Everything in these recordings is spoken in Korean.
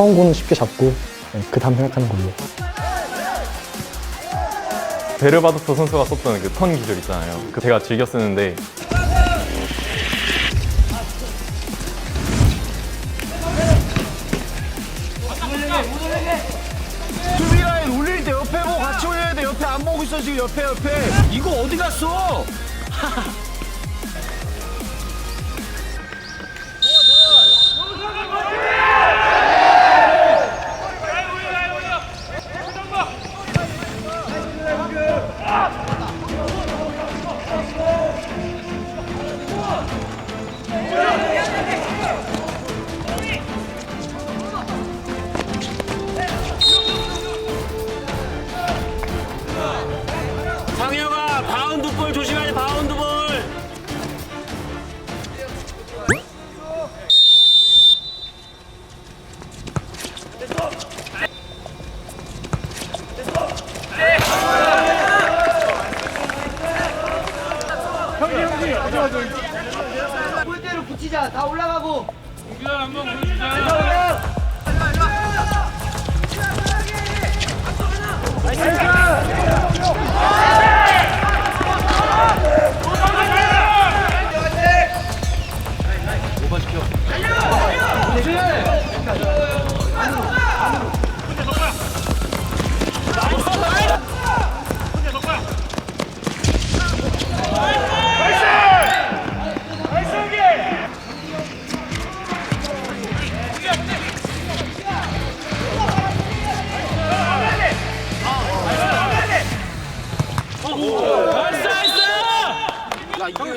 처음 구는 쉽게 잡고 네, 그 다음 생각하는 걸로. 베르바도스 선수가 썼던 그 턴 기술 있잖아요. 그 제가 즐겨 쓰는데 수비 라인 올릴 때 옆에 보고 같이 올려야 돼. 옆에 안 보고 있어 지금 옆에 옆에. 이거 어디 갔어?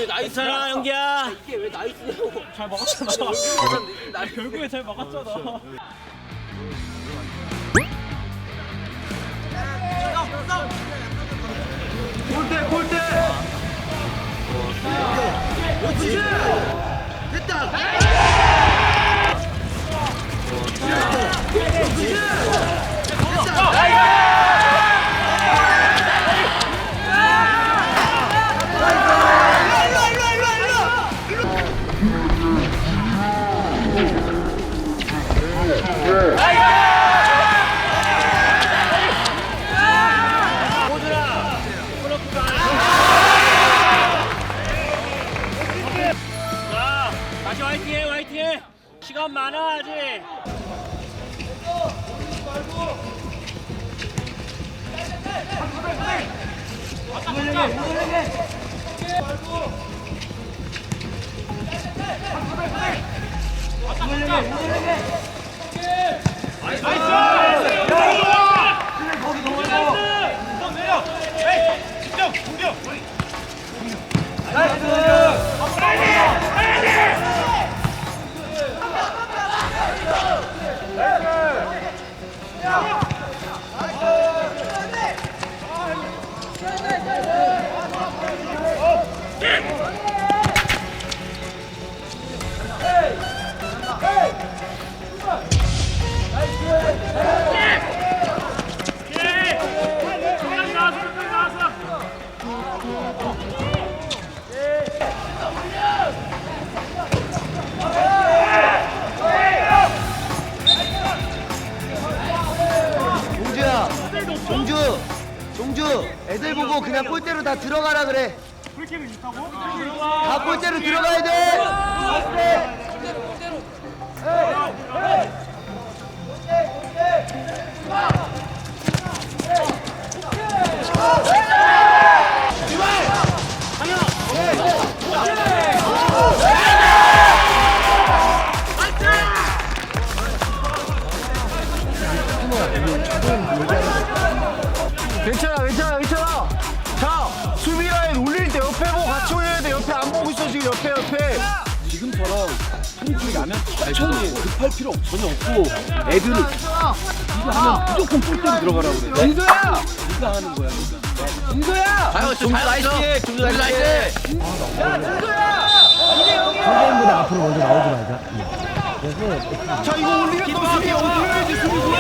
나이스 나이스. 야 이게 왜 나이스야 잘 막았잖아. 결국에 잘 막았잖아. 골대 골대. 자 종주야. 애들 보고 그냥 골대로 다 들어가라 그래. 다 골대로 들어가야 돼. 없고 애들은 이거 하면 무조건 골대로 들어가라고 그래. 진도야! 네가 하는 거야, 네가. 진도야! 아유, 좀 나이스! 좀 나이스! 상대보다 앞으로 먼저 나오지 말자. 자 이거 올리면 또 수비 올려야지 수비 수비.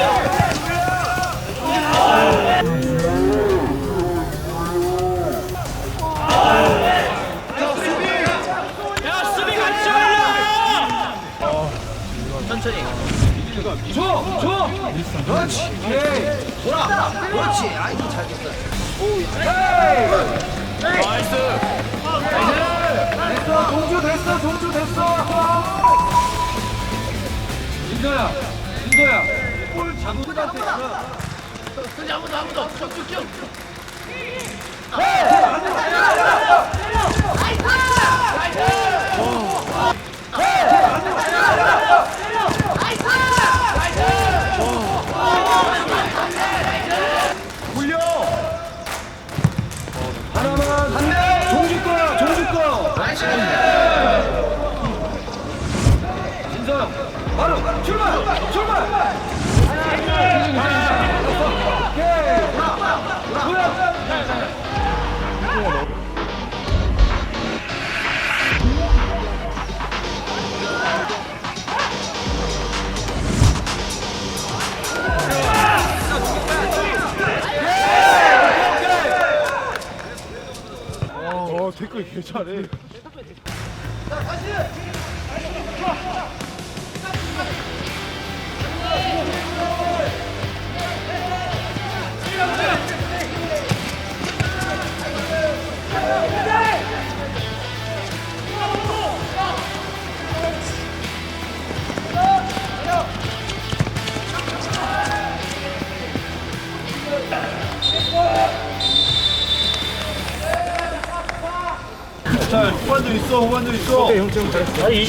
야 수비 같이 올려. 천천히. 줘! 줘! 그렇지 돌아 그렇지 아이고 잘 됐다 됐어, 동주 됐어, 동주 됐어. 인서야, 인서야, 볼 잡으한테 굴려. 태클 개 잘해. 다시!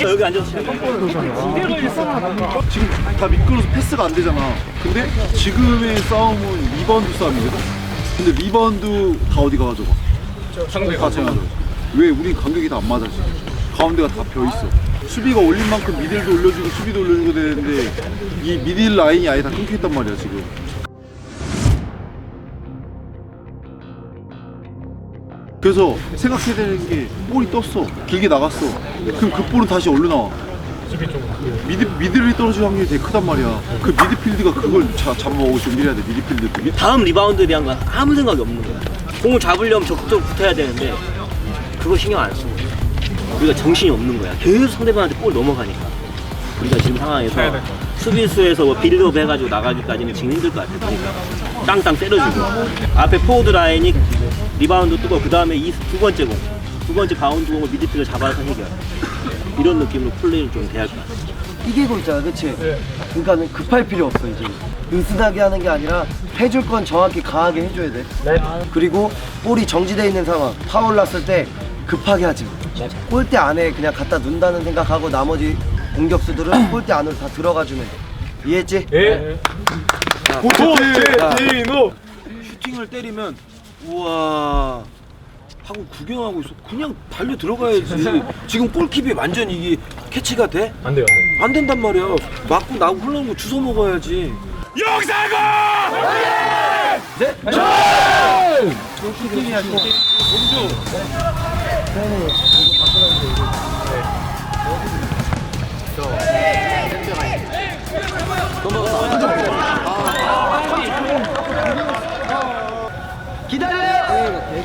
여기 앉아서 지금 다 미끄러서 패스가 안 되잖아. 근데 지금의 싸움은 리바운드 싸움이거든. 근데 리바운드 다 어디 가가지고? 상대 가져가. 왜 우린 간격이 다 안 맞아 지금. 가운데가 다벼 있어. 수비가 올린 만큼 미들도 올려주고 수비도 올려주고 되는데 이 미들 라인이 아예 다 끊겨 있단 말이야 지금. 그래서 생각해야 되는 게 볼이 떴어. 길게 나갔어. 그럼 그 볼은 다시 어디로 나와? 미드, 미드를 떨어질 확률이 되게 크단 말이야. 그 미드필드가 그걸 자, 잡아먹을 준비를 해야 돼 미드필드 다음 리바운드에 대한 건 아무 생각이 없는 거야. 공을 잡으려면 적극적으로 붙어야 되는데 그거 신경 안 쓰고 우리가 정신이 없는 거야. 계속 상대방한테 볼 넘어가니까. 우리가 지금 상황에서 수비수에서 뭐 빌드업 해가지고 나가기까지는 지금 힘들 것 같아. 그러니까 땅땅 때려주고. 앞에 포워드 라인이 리바운드 뜨고 그 다음에 이 두 번째 공, 두 번째 바운드 공을 미드필더 잡아서 해결. 이런 느낌으로 플레이를 좀 돼야 할것 같아. 이기고 있잖아 그치? 그러니까는 급할 필요 없어 이제 느슨하게 하는 게 아니라 해줄 건 정확히 강하게 해줘야 돼 그리고 볼이 정지돼 있는 상황 파울 났을 때 급하게 하지 마. 골대 안에 그냥 갖다 눈다는 생각하고 나머지 공격수들은 골대 안으로 다 들어가 주면 돼 이해했지? 슈팅을 때리면 우와 하고 구경하고 있어. 그냥 달려 들어가야지. 지금 골킵이 완전 이게 캐치가 돼? 안 돼요. 안 된단 말이야. 맞고 나고 흘러는 거 주워 먹어야지. 기다려!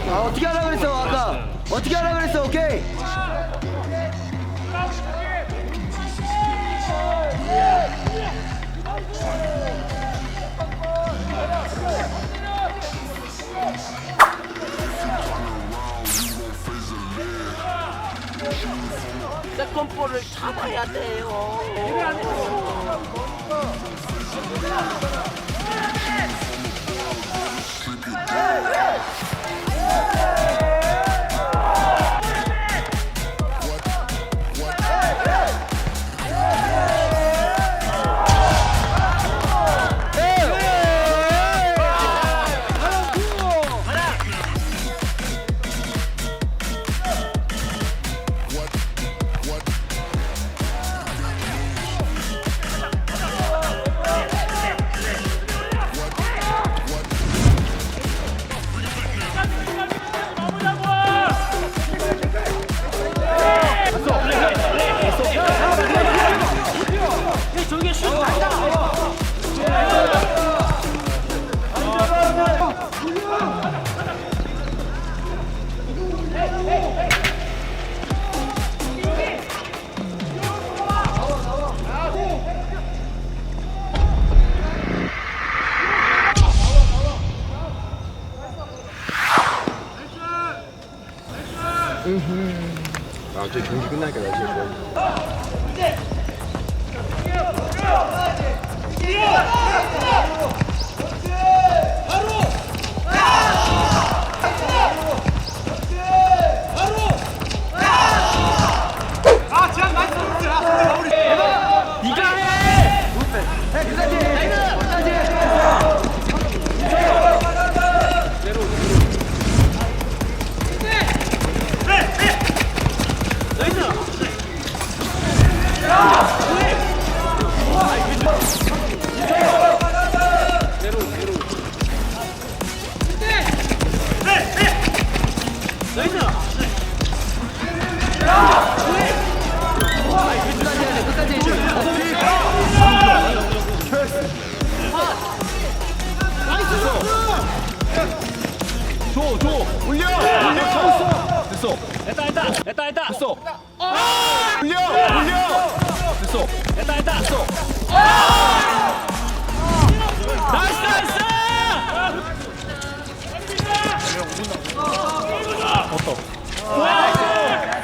아, 어떻게 하라 그랬어 아까 어떻게 하라 그랬어 오케이 세컨볼을 잡아야 돼요. 嗯哼。啊这成绩跟那改造技术一 줘, 줘. 올려. 올려. 됐어. 됐다 됐다 됐다 됐다 됐어. 아! 올려. 올려. 됐어. 됐다 됐다 됐어. 아! 나이스 나이스.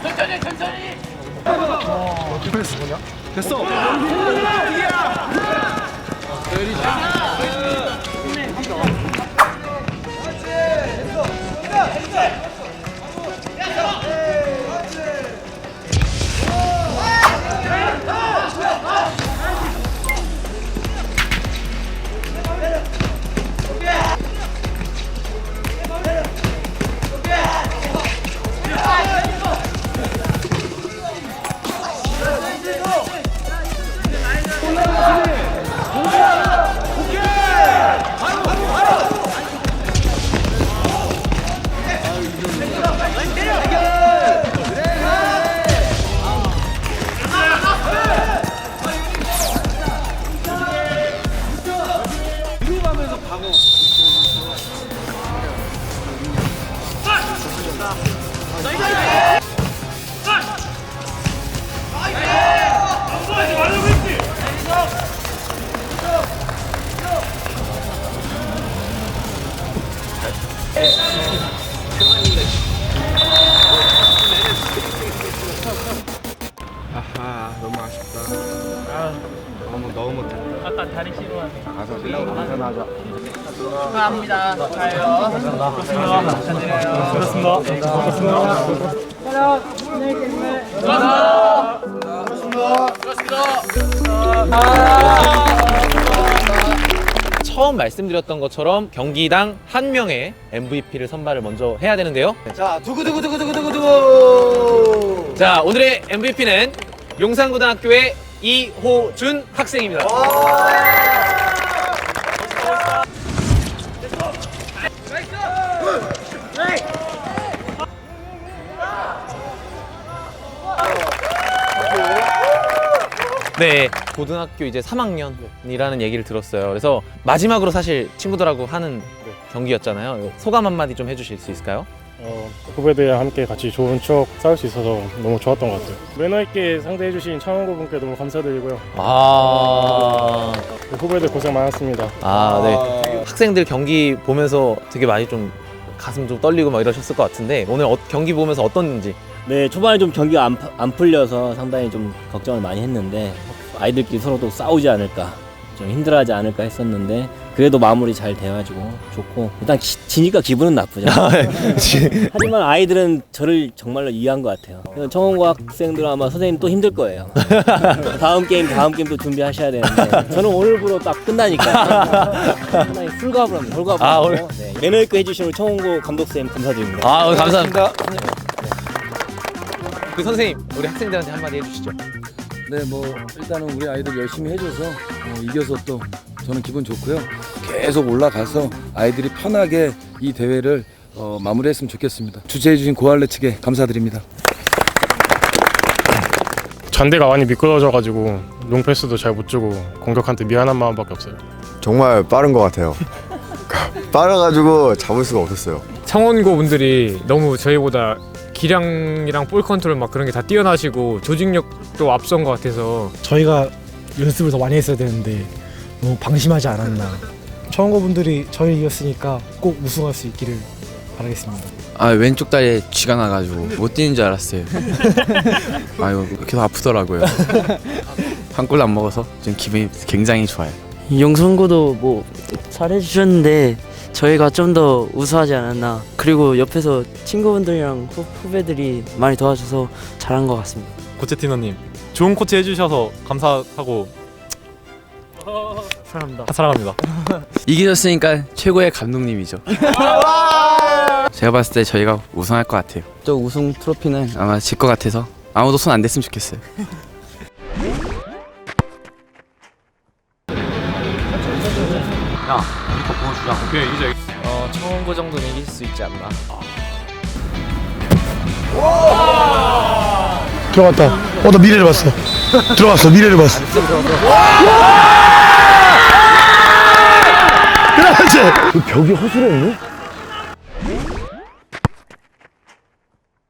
천천히 천천히 어, 됐어. 됐어. 때리자. 처음 말씀드렸던 것처럼 경기당 한 명의 MVP를 선발을 먼저 해야 되는데요. 자 두구두구두구두구두구. 자, 오늘의 MVP는 용산고등학교의 이호준 학생입니다. 네, 고등학교 이제 3학년이라는 얘기를 들었어요. 그래서 마지막으로 사실 친구들하고 하는 경기였잖아요. 소감 한마디 좀 해주실 수 있을까요? 어, 후배들이랑 함께 같이 좋은 추억 쌓을 수 있어서 너무 좋았던 것 같아요. 매너 있게 상대해주신 창원고 분께 너무 감사드리고요. 아, 후배들 고생 많았습니다. 아, 네. 학생들 경기 보면서 되게 많이 좀 가슴 좀 떨리고 막 이러셨을 것 같은데 오늘 어- 경기 보면서 어떤지 네, 초반에 좀 경기가 안, 파- 안 풀려서 상당히 좀 걱정을 많이 했는데 아이들끼리 서로 또 싸우지 않을까 좀 힘들어하지 않을까 했었는데 그래도 마무리 잘 돼가지고 좋고 일단 지, 지니까 기분은 나쁘죠. 하지만 아이들은 저를 정말로 이해한 것 같아요. 그래서 청원고 학생들은 아마 선생님 또 힘들 거예요. 다음 게임 다음 게임 또 준비하셔야 되는데 저는 오늘부로 딱 끝나니까 하나의 홀가분 합니다. 홀가분. 아, 하고, 오늘- 네. 매너 있게 해주시는 우리 청원고 감독 쌤 감사드립니다. 아, 오늘 감사합니다. 그 선생님, 우리 학생들한테 한마디 해주시죠. 네, 뭐 일단은 우리 아이들 열심히 해줘서 어, 이겨서 또 저는 기분 좋고요. 계속 올라가서 아이들이 편하게 이 대회를 어, 마무리했으면 좋겠습니다. 주최해주신 고할래 측에 감사드립니다. 잔대가 많이 미끄러져가지고 롱패스도 잘 못 주고 공격한테 미안한 마음밖에 없어요. 정말 빠른 것 같아요. 빠르가지고 잡을 수가 없었어요. 청원고 분들이 너무 저희보다 기량이랑 볼 컨트롤 막 그런 게 다 뛰어나시고 조직력도 앞선 것 같아서 저희가 연습을 더 많이 했어야 되는데 너무 방심하지 않았나. 청원고 분들이 저희 이겼으니까 꼭 우승할 수 있기를 바라겠습니다. 아 왼쪽 다리에 쥐가 나가지고 못 뛰는 줄 알았어요. 아유 계속 아프더라고요. 한 골 안 먹어서 지금 기분이 굉장히 좋아요. 영선고도 뭐 잘해주셨는데 저희가 좀 더 우수하지 않았나 그리고 옆에서 친구분들이랑 후, 후배들이 많이 도와줘서 잘한 것 같습니다 코체티노님 좋은 코치 해주셔서 감사하고 사랑합니다 사랑합니다. 이기셨으니까 최고의 감독님이죠. 제가 봤을 때 저희가 우승할 것 같아요. 또 우승 트로피는 아마 질 것 같아서 아무도 손 안 댔으면 좋겠어요. 어, 청원고 정도는 이길 수 있지 않나. 들어갔다. 어, 나 미래를 봤어. 들어갔어. 미래를 봤어. 그렇지. 벽이 허술했네?